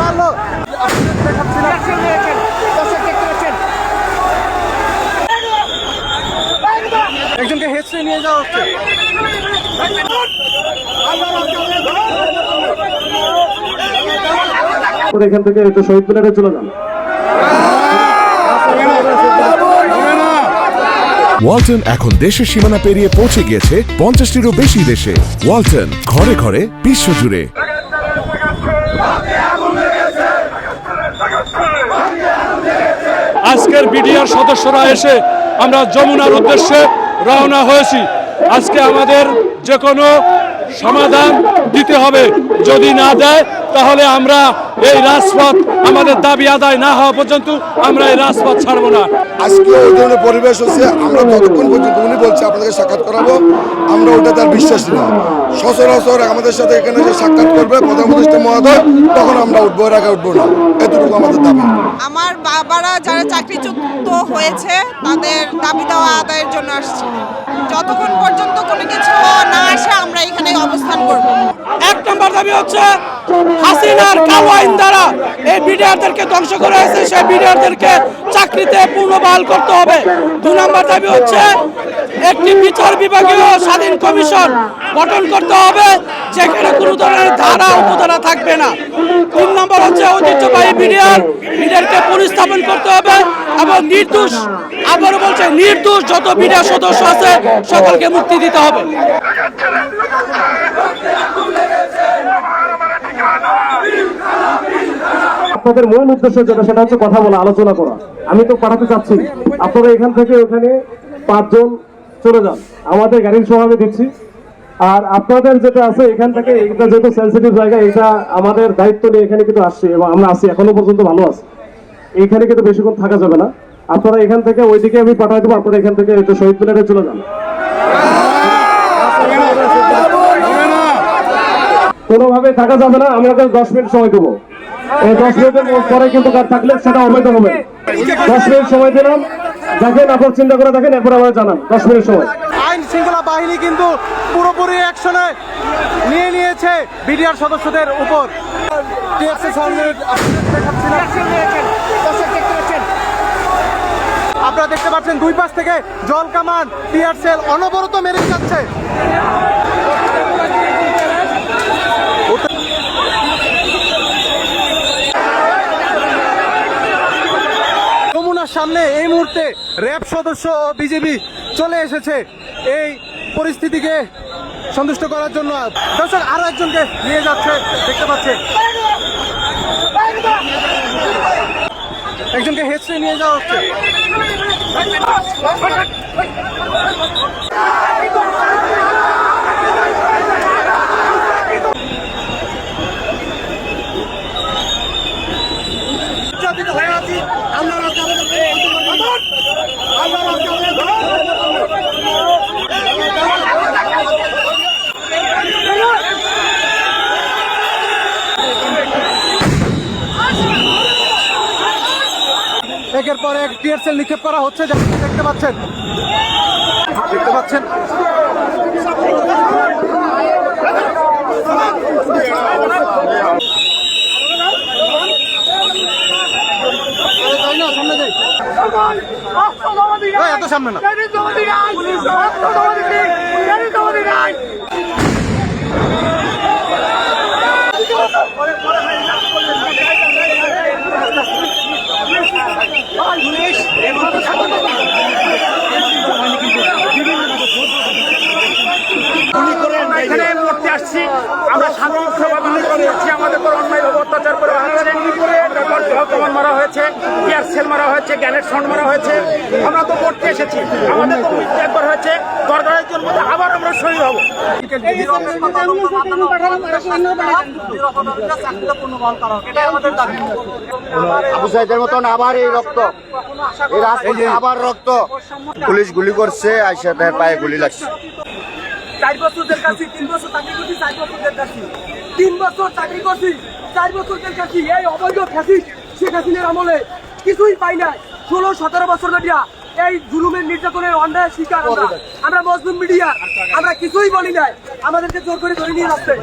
মারলো। একজনকে হেসড়ে নিয়ে যাওয়া হচ্ছে। এখান থেকে একটু শহীদ মিনারে চলে যান। ওয়ালটন এখন দেশের সীমানা পেরিয়ে পৌঁছে গিয়েছে পঞ্চাশটিরও বেশি দেশে। ওয়ালটন ঘরে ঘরে বিশ্বজুড়ে আজকের বিডিআর সদস্যরা এসে আমরা যমুনার উদ্দেশ্যে রওনা হয়েছি। আজকে আমাদের যে কোনো সমাধান দিতে হবে। যদি না দেয়, তাহলে আমরা এই রাজপথ আমাদের দাবি আদায় না হওয়া পর্যন্ত আমরা এই রাজপথ ছাড়বো না। আজকে ওই ধরনের পরিবেশ হচ্ছে, আমরা ততক্ষণ পর্যন্ত উনি বলছে, আপনাদেরকে সাক্ষাৎ করাবো। আমরা ওটা তার বিশ্বাসী না সচরাচর আমাদের সাথে এখানে যে সাক্ষাৎ করবে প্রধানমন্ত্রী মহোদয় তখন আমরা উঠবো এর আগে উঠবো না। এতটুকু আমাদের দাবি। আমার বাবারা যারা চাকরিচ্যুত হয়েছে তাদের দাবি দেওয়া আদায়ের জন্য আসছে। যতক্ষণ পর্যন্ত কোনো কিছু না আসে আমরা এখানে অবস্থান করব। এক নম্বর দাবি হচ্ছে হাসিনার কালো আইন দ্বারা এই বিডিআরদেরকে ধ্বংস করা হয়েছে সেই বিডিআরদেরকে চাকরিতে পুনর্বহাল করতে হবে। দু নম্বর দাবি হচ্ছে একটি বিচার বিভাগীয় স্বাধীন কমিশন গঠন করতে হবে, যেখানে কোনো ধরনের ধারা উপধারা থাকবে না। তিন নম্বর হচ্ছে ঐতিহ্যবাহী বিডিআর, বিডিআরকে পুনঃস্থাপন করতে হবে এবং নির্দোষ, আবারও বলছে, নির্দোষ যত বিডিআর সদস্য আছে, সকলকে মুক্তি দিতে হবে। আপনাদের মূল উদ্দেশ্য যেটা, সেটা হচ্ছে কথা বলা, আলোচনা করা। আমি তো পাঠাতে চাচ্ছি আপনারা এখান থেকে ওখানে পাঁচজন চলে যান। আমাদের গাড়ির সহ আমি দিচ্ছি। আর আপনাদের যেটা আছে, এখান থেকে এটা যেহেতু সেন্সিটিভ জায়গা, এটা আমাদের দায়িত্ব নিয়ে এখানে কিন্তু আসছি এবং আমরা আছি, এখনও পর্যন্ত ভালো আছি। এইখানে কিন্তু বেশিক্ষণ থাকা যাবে না। আপনারা এখান থেকে ওইদিকে আমি পাঠাই দেবো, আপনারা এখান থেকে একটু শহীদ মিনারে চলে যান। কোনোভাবে থাকা যাবে না, আমরা দশ মিনিট সময় দেবো। এই দশ মিনিটের পরে কিন্তু থাকলে সেটা অবৈধ হবে দশ মিনিট সময় দিলাম। দেখেন আপনার চিন্তা করে দেখেন, এরপর আমার জানান। দশ মিনিট সময়। আইন শৃঙ্খলা বাহিনী কিন্তু পুরোপুরি অ্যাকশনে নিয়ে নিয়েছে বিডিআর সদস্যদের উপর। আপনারা দেখতে পাচ্ছেন দুই পাশ থেকে জল কামান, টিয়ার সেল অনবরত মেরে যাচ্ছে। সামনে মুহূর্তে র্যাব সদস্য ও বিজেপি চলে এসেছে এই পরিস্থিতিকে সন্তুষ্ট করার জন্য। দর্শক, আরও একজনকে নিয়ে যাচ্ছে, দেখতে পাচ্ছে একজনকে হেসড়ে নিয়ে যাওয়া হচ্ছে। একের পর এক টিয়ারসেল নিক্ষেপ করা হচ্ছে যা দেখতে পাচ্ছেন। দেখতে পাচ্ছেন। এত সামনে না এখানে করতে আসছি আমরা সাধারণ সভা মিলে আমাদের উপর অন্যায় ভাবে অত্যাচার করে মারা হয়েছে টিয়ার সেল মারা হয়েছে গ্যানেট সাউন্ড মারা হয়েছে। আমরা তো করতে এসেছি। আমাদের তো মৃত্যু একবার হয়েছে। দরকারের জন্য আবার আমরা শহীদ হব। আবু সাইদের মতন আবার এই রক্ত। আবার রক্ত। পুলিশ গুলি করছে আইসা তার পায়ে গুলি লাগছে। চার বছর জেল তিন বছর চাকরি করছি, চার বছর জেল তিন বছর চাকরি করছি, চার বছর জেল এই অবৈধ ফ্যাসিস শেখ হাসিনার আমলে কিছুই পাই নাই। ষোলো, সতেরো বছর মিডিয়া এই জুলুমের নির্যাতনের অন্যায় শিকার আমরা। আমরা মজলুম মিডিয়া, আমরা কিছুই বলি নাই। আমাদেরকে জোর করে ধরে নিয়ে আসছে